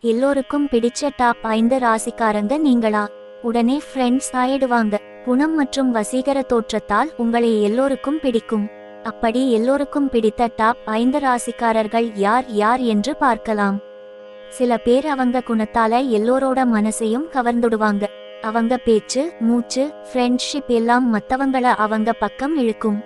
எல்லோருக்கும் பிடிச்ச டாப் ஐந்து ராசிக்காரங்க நீங்களா? உடனே ஃப்ரெண்ட்ஸ் ஆயிடுவாங்க. குணம் மற்றும் வசீகர தோற்றத்தால் உங்களை எல்லோருக்கும் பிடிக்கும். அப்படி எல்லோருக்கும் பிடித்த டாப் ஐந்து ராசிக்காரர்கள் யார் யார் என்று பார்க்கலாம். சில பேர் அவங்க குணத்தால எல்லோரோட மனசையும் கவர்ந்துடுவாங்க. அவங்க பேச்சு மூச்சு ஃப்ரெண்ட்ஷிப் எல்லாம் மத்தவங்கள அவங்க பக்கம் இழுக்கும்.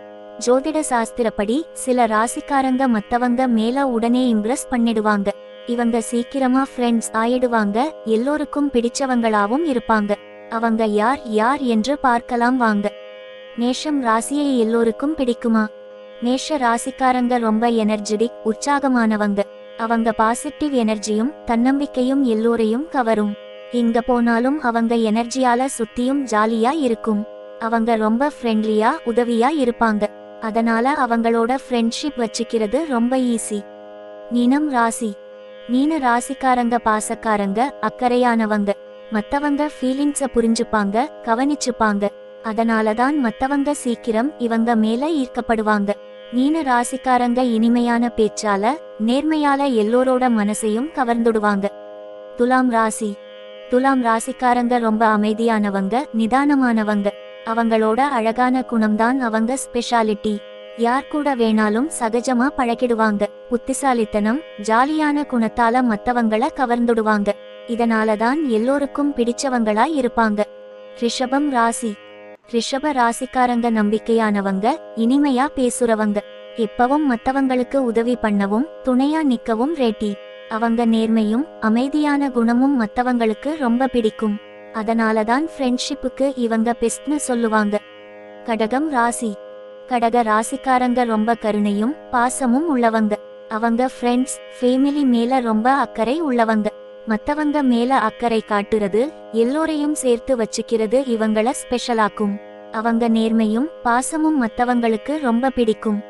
ஜோதிட சாஸ்திரப்படி சில ராசிக்காரங்க மத்தவங்க மேல உடனே இம்ப்ரெஸ் பண்ணிடுவாங்க. இவங்க சீக்கிரமா ஃப்ரெண்ட்ஸ் ஆயிடுவாங்க எல்லோருக்கும் பிடிச்சவங்களாவும் இருப்பாங்க. அவங்க யார் யார் என்று பார்க்கலாம் வாங்க. மேஷம் ராசியை எல்லோருக்கும் பிடிக்குமா? மேஷ ராசிக்காரங்க ரொம்ப எனர்ஜெடிக் உற்சாகமானவங்க. அவங்க பாசிட்டிவ் எனர்ஜியும் தன்னம்பிக்கையும் எல்லோரையும் கவரும். இங்க போனாலும் அவங்க எனர்ஜியால சுத்தியும் ஜாலியா இருக்கும். அவங்க ரொம்ப ஃப்ரெண்ட்லியா உதவியா இருப்பாங்க. அதனால அவங்களோட ஃப்ரெண்ட்ஷிப் வச்சுக்கிறது ரொம்ப ஈஸி நீனம் ராசி. மீன ராசிக்காரங்க பாசக்காரங்க அக்கறையானவங்க. மத்தவங்க ஃபீலிங்ஸ புரிஞ்சுப்பாங்க கவனிச்சுப்பாங்க. அதனால தான் மத்தவங்க சீக்கிரம் இவங்க மேல ஈர்க்கப்படுவாங்க. மீன ராசிக்காரங்க இனிமையான பேச்சால நேர்மையால எல்லோரோட மனசையும் கவர்ந்துடுவாங்க. துலாம் ராசி. துலாம் ராசிக்காரங்க ரொம்ப அமைதியானவங்க நிதானமானவங்க. அவங்களோட அழகான குணம்தான் அவங்க ஸ்பெஷாலிட்டி யார் கூட வேணாலும் சகஜமா பழகிடுவாங்க. புத்திசாலித்தனம் ஜாலியான குணத்தால மத்தவங்கள கவர்ந்துடுவாங்க. இதனாலதான் எல்லோருக்கும் பிடிச்சவங்களா இருப்பாங்க. ரிஷபம் ராசி. ரிஷப ராசிக்காரங்க நம்பிக்கையானவங்க இனிமையா பேசுறவங்க. எப்பவும் மத்தவங்களுக்கு உதவி பண்ணவும் துணையா நிக்கவும் ரேட்டி. அவங்க நேர்மையும் அமைதியான குணமும் மத்தவங்களுக்கு ரொம்ப பிடிக்கும். அதனால தான் ஃப்ரெண்ட்ஷிப்புக்கு இவங்க பெஸ்ட்னு சொல்லுவாங்க. கடகம் ராசி. கடக ராசிக்காரங்க ரொம்ப கருணையும் பாசமும் உள்ளவங்க. அவங்க ஃப்ரெண்ட்ஸ் ஃபேமிலி மேல ரொம்ப அக்கறை உள்ளவங்க. மத்தவங்க மேல அக்கறை காட்டுறது எல்லோரையும் சேர்த்து வச்சுக்கிறது இவங்கள ஸ்பெஷலாக்கும் அவங்க நேர்மையும் பாசமும் மத்தவங்களுக்கு ரொம்ப பிடிக்கும்.